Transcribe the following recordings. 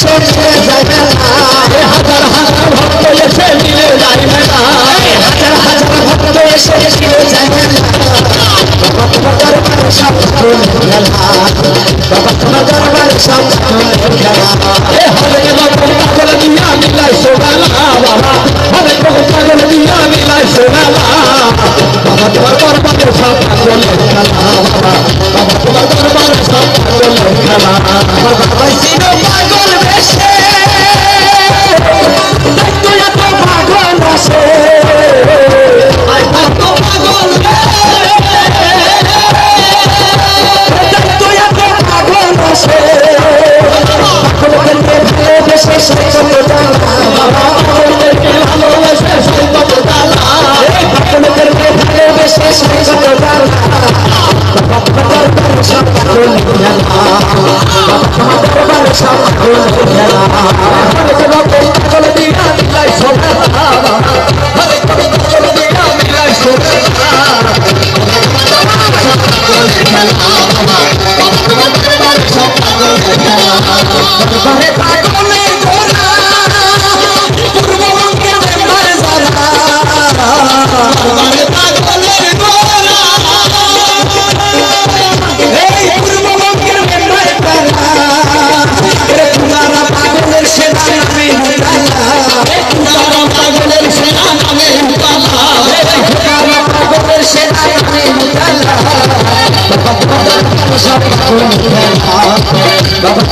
এসে মিলে যায় মেলা হাজার হাজার ভক্ত এসে মিলে যায় মেলা হাজার হাজার ভক্ত এসে মিলে যায় মেলা ভগত দরবার সব মেলা ভগত দরবার সব মেলা এ হরে বাবা পাগল দিয়া মিলাই সোনালা বাবা হরে বাবা পাগল দিয়া মিলাই সোনালা বাবা তোমার দরবার সব পাগল মেলা বাবা তোমার দরবার সব পাগল মেলা বাবা বাবা সব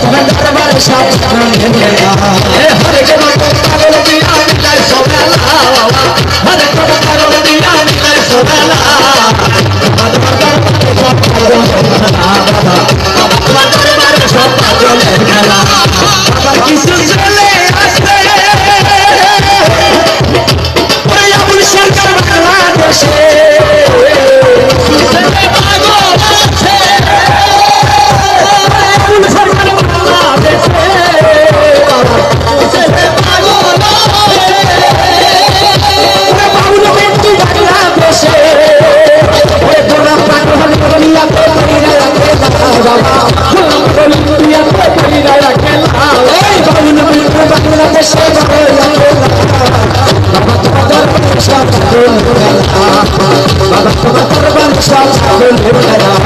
சுகந்தர வருஷம் ছাগলের খেলা